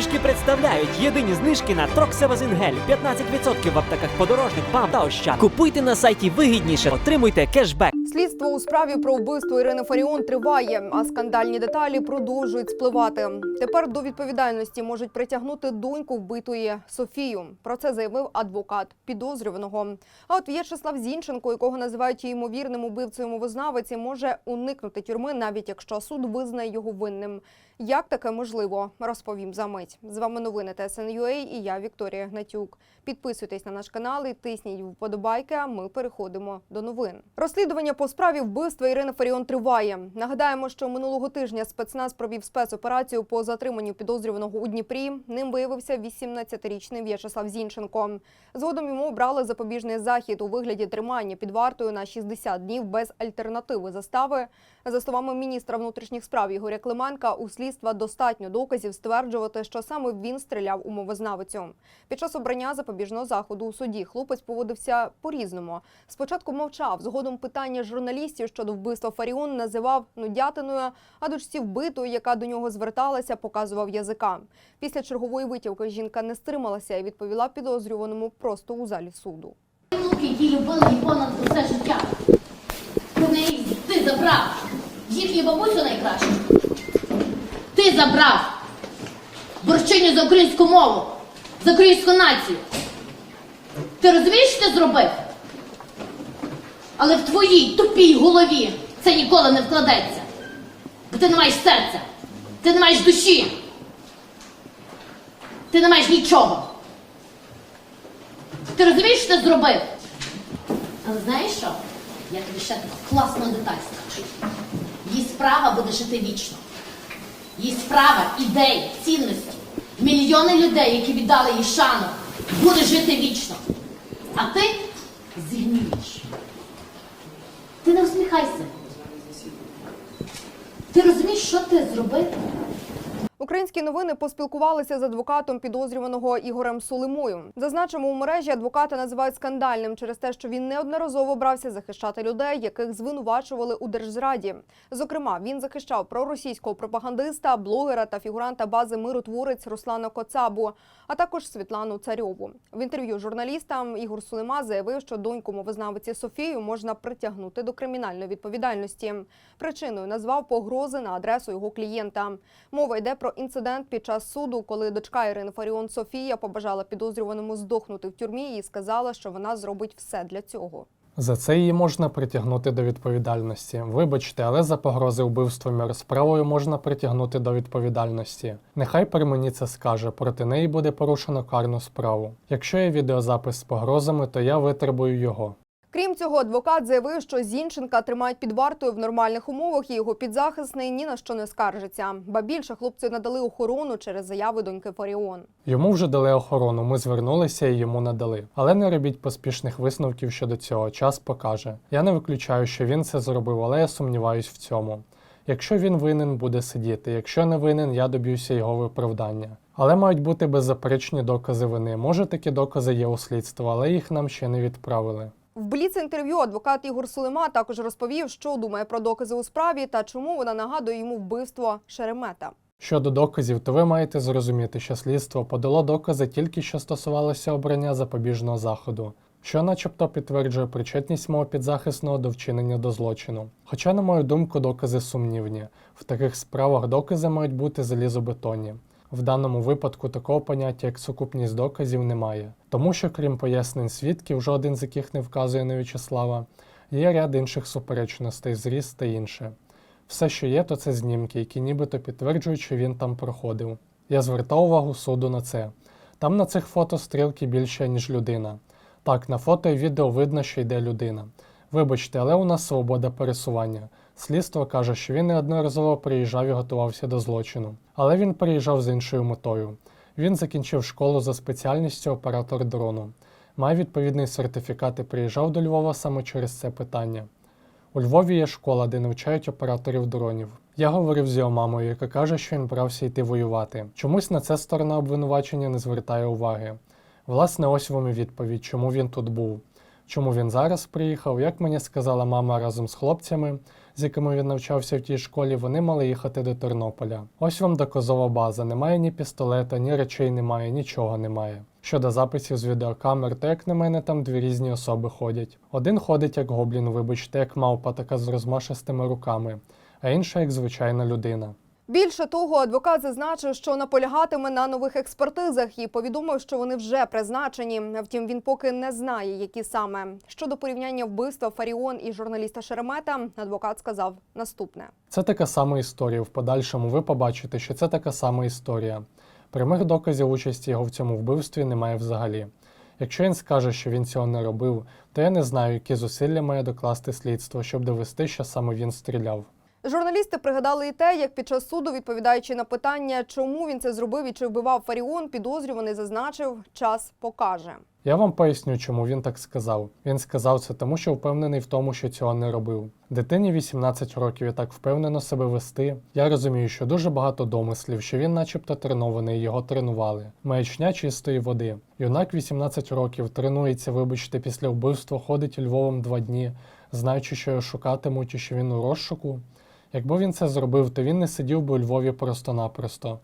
знижки представляють єдині знижки на Троксевазингель. 15% в аптеках подорожник, БАМ та Ощад. Купуйте на сайті вигідніше, отримуйте кешбек. Слідство у справі про вбивство Ірини Фаріон триває, а скандальні деталі продовжують спливати. Тепер до відповідальності можуть притягнути доньку вбитої Софію. Про це заявив адвокат підозрюваного. А от В'ячеслав Зінченко, якого називають ймовірним убивцею мовознавиці, може уникнути тюрми, навіть якщо суд визнає його винним. Як таке можливо, розповім за мить. З вами новини ТСНЮА і я Вікторія Гнатюк. Підписуйтесь на наш канал і тисніть вподобайки. А ми переходимо до новин. Розслідування по справі вбивства Ірини Фаріон триває. Нагадаємо, що минулого тижня спецназ провів спецоперацію по затриманню підозрюваного у Дніпрі. Ним виявився 18-річний В'ячеслав Зінченко. Згодом йому обрали запобіжний захід у вигляді тримання під вартою на 60 днів без альтернативи застави. За словами міністра внутрішніх справ Ігоря Клименка, у слідства достатньо доказів стверджувати, що саме він стріляв у мовознавицю. Під час обрання запобіжного заходу у суді хлопець поводився по-різному. Спочатку мовчав, згодом питання журналістів щодо вбивства Фаріон називав нудятиною, а дочці вбитої, яка до нього зверталася, показував язика. Після чергової витівки жінка не стрималася і відповіла підозрюваному просто у залі суду. Внуки, які понад усе життя. Ти забрав. Їхню бабусю найкращу. Ти забрав. Борщиню за українську мову, за українську націю. Ти розумієш, що ти зробив? Але в твоїй тупій голові це ніколи не вкладеться. Бо ти не маєш серця, ти не маєш душі. Ти не маєш нічого. Ти розумієш, що ти зробив? Але знаєш що? Я тобі ще таку класну деталь скажу. Її справа буде жити вічно. Її справа, ідеї, цінності. Мільйони людей, які віддали їй шану, буде жити вічно. А ти зігнієш. Ти не усміхайся. Ти розумієш, що ти зробив? Українські новини поспілкувалися з адвокатом підозрюваного Ігорем Сулимою. Зазначимо, у мережі адвоката називають скандальним через те, що він неодноразово брався захищати людей, яких звинувачували у держзраді. Зокрема, він захищав проросійського пропагандиста, блогера та фігуранта бази миротворець Руслана Коцабу, а також Світлану Царьову. В інтерв'ю журналістам Ігор Сулима заявив, що доньку мовознавиці Софію можна притягнути до кримінальної відповідальності. Причиною назвав погрози на адресу його клієнта. Мова йде про інцидент під час суду, коли дочка Ірини Фаріон Софія побажала підозрюваному здохнути в тюрмі і сказала, що вона зробить все для цього. За це її можна притягнути до відповідальності. Вибачте, але за погрози вбивством і розправою можна притягнути до відповідальності. Нехай при мені це скаже, проти неї буде порушено карну справу. Якщо є відеозапис з погрозами, то я витребую його. Крім цього, адвокат заявив, що Зінченка тримають під вартою в нормальних умовах, і його підзахисний ні на що не скаржиться. Ба більше хлопцю надали охорону через заяви доньки Фаріон. Йому вже дали охорону, ми звернулися і йому надали. Але не робіть поспішних висновків щодо цього. Час покаже. Я не виключаю, що він це зробив, але я сумніваюсь в цьому. Якщо він винен, буде сидіти. Якщо не винен, я доб'юся його виправдання. Але мають бути беззаперечні докази вини. Може, такі докази є у слідства, але їх нам ще не відправили. В бліц-інтерв'ю адвокат Ігор Сулима також розповів, що думає про докази у справі та чому вона нагадує йому вбивство Шеремета. Щодо доказів, то ви маєте зрозуміти, що слідство подало докази тільки що стосувалося обрання запобіжного заходу, що начебто підтверджує причетність мого підзахисного до вчинення до злочину. Хоча, на мою думку, докази сумнівні. В таких справах докази мають бути залізобетонні. В даному випадку такого поняття, як сукупність доказів, немає, тому що, крім пояснень свідків, жоден з яких не вказує на В'ячеслава, є ряд інших суперечностей, зріст та інше. Все, що є, то це знімки, які нібито підтверджують, що він там проходив. Я звертав увагу суду на це. Там на цих фото стрілки більше, ніж людина. Так, на фото і відео видно, що йде людина. Вибачте, але у нас свобода пересування. Слідство каже, що він неодноразово приїжджав і готувався до злочину. Але він приїжджав з іншою метою. Він закінчив школу за спеціальністю оператор дрону. Має відповідний сертифікат і приїжджав до Львова саме через це питання. У Львові є школа, де навчають операторів дронів. Я говорив з його мамою, яка каже, що він брався йти воювати. Чомусь на це сторона обвинувачення не звертає уваги. Власне, ось вам і відповідь, чому він тут був. Чому він зараз приїхав, як мені сказала мама разом з хлопцями, з якими він навчався в тій школі, вони мали їхати до Тернополя. Ось вам доказова база. Немає ні пістолета, ні речей немає, нічого немає. Щодо записів з відеокамер, то як на мене там дві різні особи ходять. Один ходить як гоблін, вибачте, як мавпа, така з розмашистими руками, а інша як звичайна людина. Більше того, адвокат зазначив, що наполягатиме на нових експертизах і повідомив, що вони вже призначені. Втім, він поки не знає, які саме. Щодо порівняння вбивства Фаріон і журналіста Шеремета, адвокат сказав наступне. Це така сама історія. В подальшому ви побачите, що це така сама історія. Прямих доказів участі його в цьому вбивстві немає взагалі. Якщо він скаже, що він цього не робив, то я не знаю, які зусилля має докласти слідство, щоб довести, що саме він стріляв. Журналісти пригадали і те, як під час суду, відповідаючи на питання, чому він це зробив і чи вбивав Фаріон, підозрюваний зазначив, час покаже. Я вам поясню, чому він так сказав. Він сказав це тому, що впевнений в тому, що цього не робив. Дитині 18 років і так впевнено себе вести. Я розумію, що дуже багато домислів, що він, начебто, тренований, його тренували. Маячня чистої води. Юнак 18 років тренується, вибачте, після вбивства ходить Львовом два дні, знаючи, що його шукатимуть і що він у розшуку. Якби він це зробив, то він не сидів би у Львові просто-напросто.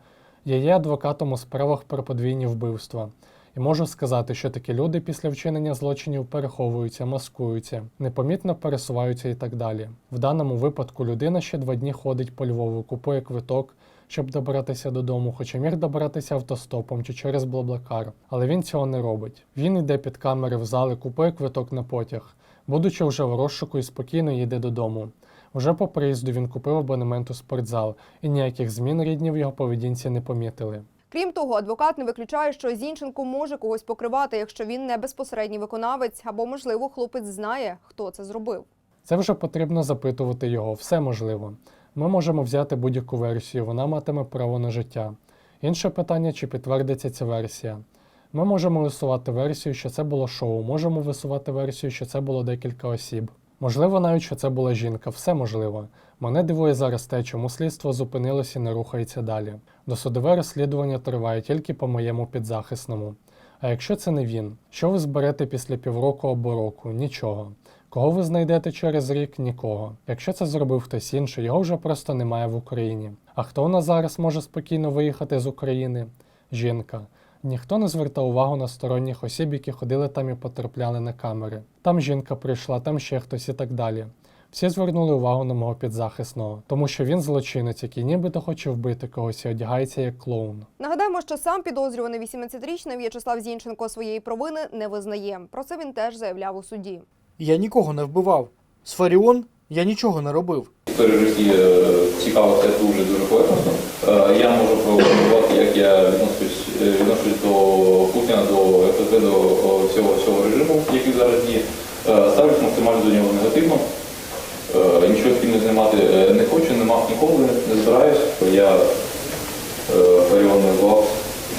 Я є адвокатом у справах про подвійні вбивства. І можу сказати, що такі люди після вчинення злочинів переховуються, маскуються, непомітно пересуваються і так далі. В даному випадку людина ще два дні ходить по Львову, купує квиток, щоб добратися додому, хоча міг добратися автостопом чи через Блаблакар, але він цього не робить. Він йде під камери в зали, купує квиток на потяг, будучи вже в розшуку і спокійно їде додому. Уже по приїзду він купив абонемент у спортзал, і ніяких змін рідні в його поведінці не помітили. Крім того, адвокат не виключає, що Зінченко може когось покривати, якщо він не безпосередній виконавець, або можливо хлопець знає, хто це зробив. Це вже потрібно запитувати його, все можливо. Ми можемо взяти будь-яку версію, вона матиме право на життя. Інше питання, чи підтвердиться ця версія. Ми можемо висувати версію, що це було шоу, можемо висувати версію, що це було декілька осіб. Можливо, навіть що це була жінка, все можливо. Мене дивує зараз те, чому слідство зупинилося і не рухається далі. Досудове розслідування триває тільки по моєму підзахисному. А якщо це не він, що ви зберете після півроку або року? Нічого. Кого ви знайдете через рік? Нікого. Якщо це зробив хтось інший, його вже просто немає в Україні. А хто у нас зараз може спокійно виїхати з України? Жінка. Ніхто не звертав увагу на сторонніх осіб, які ходили там і потрапляли на камери. Там жінка прийшла, там ще хтось і так далі. Всі звернули увагу на мого підзахисного, тому що він злочинець, який нібито хоче вбити когось і одягається як клоун. Нагадаємо, що сам підозрюваний 18-річний В'ячеслав Зінченко своєї провини не визнає. Про це він теж заявляв у суді. Я нікого не вбивав. З Фаріон я нічого не робив. історія житті е, цікавився дуже дуже поверхностно. Е, Я можу прокоментувати, як я відношусь, е, відношусь до Путіна, до ФСБ, до всього цього режиму, який зараз діє. Е, Ставлюсь максимально до нього негативно. Е, Нічого спільно знімати е, не хочу, не мав ніколи, не збираюсь. Я е, Фаріон не вбивав,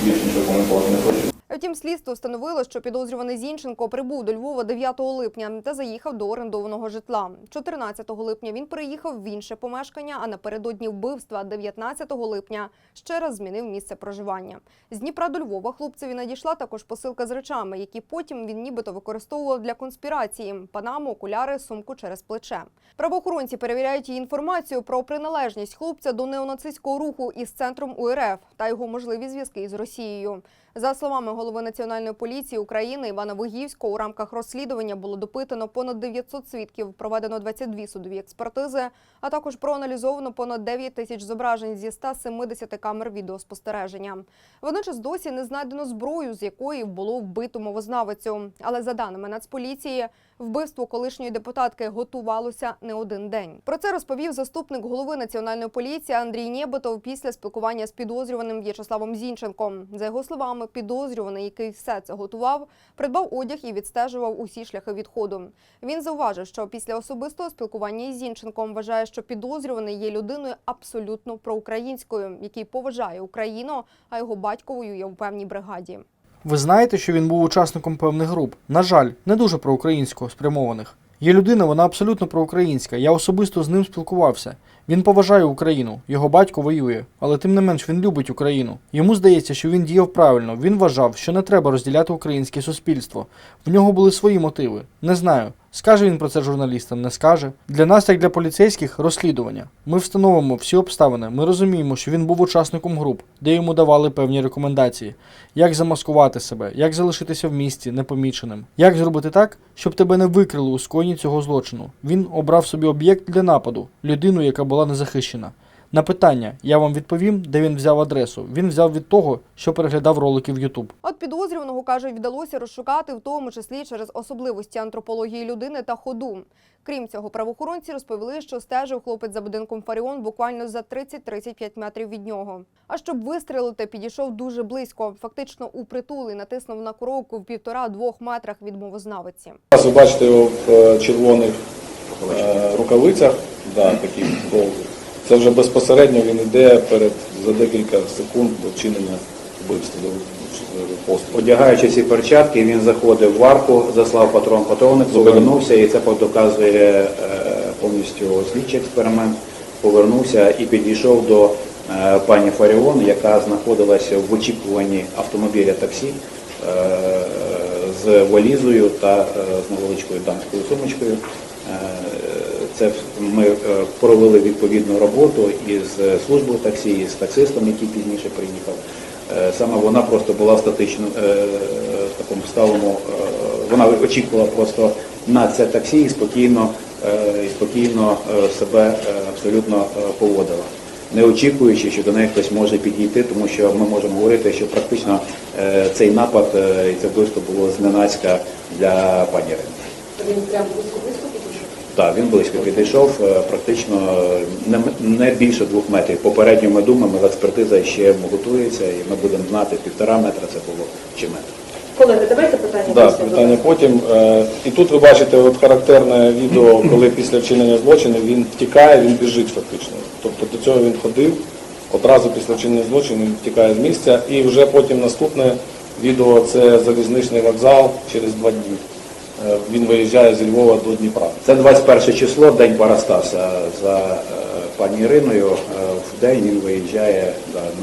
більше нічого коментувати не хочу. Втім, слідство встановило, що підозрюваний Зінченко прибув до Львова 9 липня та заїхав до орендованого житла. 14 липня він переїхав в інше помешкання, а напередодні вбивства 19 липня ще раз змінив місце проживання. З Дніпра до Львова хлопцеві надійшла також посилка з речами, які потім він нібито використовував для конспірації: панаму, окуляри, сумку через плече. Правоохоронці перевіряють її інформацію про приналежність хлопця до неонацистського руху із центром УРФ та його можливі зв'язки з Росією. За словами голови Національної поліції України Івана Вигівського, у рамках розслідування було допитано понад 900 свідків, проведено 22 судові експертизи, а також проаналізовано понад 9 тисяч зображень зі 170 камер відеоспостереження. Водночас досі не знайдено зброю, з якої було вбито мовознавицю. Але за даними Нацполіції, вбивство колишньої депутатки готувалося не один день. Про це розповів заступник голови національної поліції Андрій Нєбитов після спілкування з підозрюваним В'ячеславом Зінченком. За його словами, підозрюваний, який все це готував, придбав одяг і відстежував усі шляхи відходу. Він зауважив, що після особистого спілкування із Зінченком вважає, що підозрюваний є людиною абсолютно проукраїнською, який поважає Україну, а його батько воює у певній бригаді. Ви знаєте, що він був учасником певних груп. На жаль, не дуже проукраїнського спрямованих. Є людина, вона абсолютно проукраїнська. Я особисто з ним спілкувався. Він поважає Україну, його батько воює, але тим не менш він любить Україну. Йому здається, що він діяв правильно. Він вважав, що не треба розділяти українське суспільство. В нього були свої мотиви. Не знаю. Скаже він про це журналістам, не скаже. Для нас, як для поліцейських, розслідування. Ми встановимо всі обставини. Ми розуміємо, що він був учасником груп, де йому давали певні рекомендації, як замаскувати себе, як залишитися в місті непоміченим, як зробити так, щоб тебе не викрили у скоєнні цього злочину. Він обрав собі об'єкт для нападу, людину, яка була незахищена. На питання я вам відповім, де він взяв адресу. Він взяв від того, що переглядав ролики в YouTube. От підозрюваного кажуть, вдалося розшукати, в тому числі через особливості антропології людини та ходу. Крім цього, правоохоронці розповіли, що стежив хлопець за будинком Фаріон буквально за 30-35 метрів від нього. А щоб вистрілити, підійшов дуже близько, фактично у притул і натиснув на коровку в півтора-двох метрах від мовознавиці. Ви бачите його в е, червоних рукавицях, да, таких довгих. Це вже безпосередньо він йде перед за декілька секунд до вчинення вбивства до е, пострілу. Одягаючи ці перчатки, він заходив в арку, заслав патрон патроник, повернувся, і це доказує е, повністю слідчий експеримент. Повернувся і підійшов до е, пані Фаріон, яка знаходилася в очікуванні автомобіля таксі е, з валізою та е, з невеличкою дамською сумочкою. Е, Це ми е, провели відповідну роботу із службою таксі, із таксистом, який пізніше приїхав. Е, Саме вона просто була статично е, в такому сталому. е, Вона очікувала просто на це таксі і спокійно, е, і спокійно е, себе е, абсолютно е, поводила, не очікуючи, що до неї хтось може підійти, тому що ми можемо говорити, що практично е, цей напад е, і це вбивство було зненацька для пані Ірини. Він прям. Так, він близько підійшов, е, практично е, не, більше двох метрів. Попередньо ми думаємо, експертиза ще готується, і ми будемо знати півтора метра це було чи метр. Колеги, давайте питання. Да, після питання потім. Е, І тут ви бачите от характерне відео, коли після вчинення злочину він втікає, він біжить фактично. Тобто до цього він ходив, одразу після вчинення злочину він втікає з місця. І вже потім наступне відео це залізничний вокзал через два дні. Е, Він виїжджає зі Львова до Дніпра. Це 21 число, день Парастаса. За е, пані Іриною е, в день він виїжджає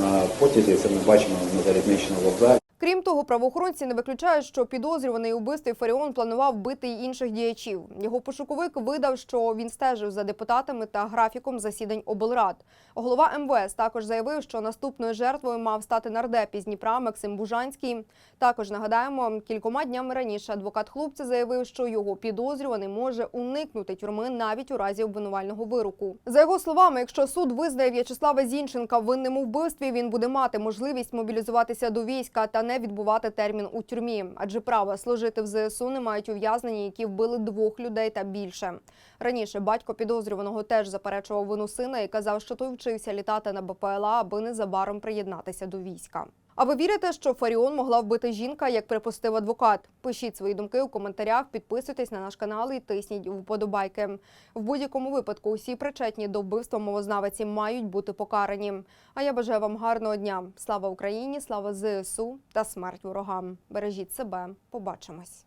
на потязі. Це ми бачимо на залізничному вокзалі. Крім того, правоохоронці не виключають, що підозрюваний у вбивстві Фаріон планував бити й інших діячів. Його пошуковик видав, що він стежив за депутатами та графіком засідань облрад. Голова МВС також заявив, що наступною жертвою мав стати нардеп із Дніпра Максим Бужанський. Також нагадаємо, кількома днями раніше адвокат хлопця заявив, що його підозрюваний може уникнути тюрми навіть у разі обвинувального вироку. За його словами, якщо суд визнає В'ячеслава Зінченка винним у вбивстві, він буде мати можливість мобілізуватися до війська та не відбувати термін у тюрмі, адже право служити в ЗСУ не мають ув'язнені, які вбили двох людей та більше. Раніше батько підозрюваного теж заперечував вину сина і казав, що той вчився літати на БПЛА, аби незабаром приєднатися до війська. А ви вірите, що Фаріон могла вбити жінка, як припустив адвокат? Пишіть свої думки у коментарях, підписуйтесь на наш канал і тисніть вподобайки. В будь-якому випадку усі причетні до вбивства мовознавиці мають бути покарані. А я бажаю вам гарного дня. Слава Україні, слава ЗСУ та смерть ворогам. Бережіть себе. Побачимось.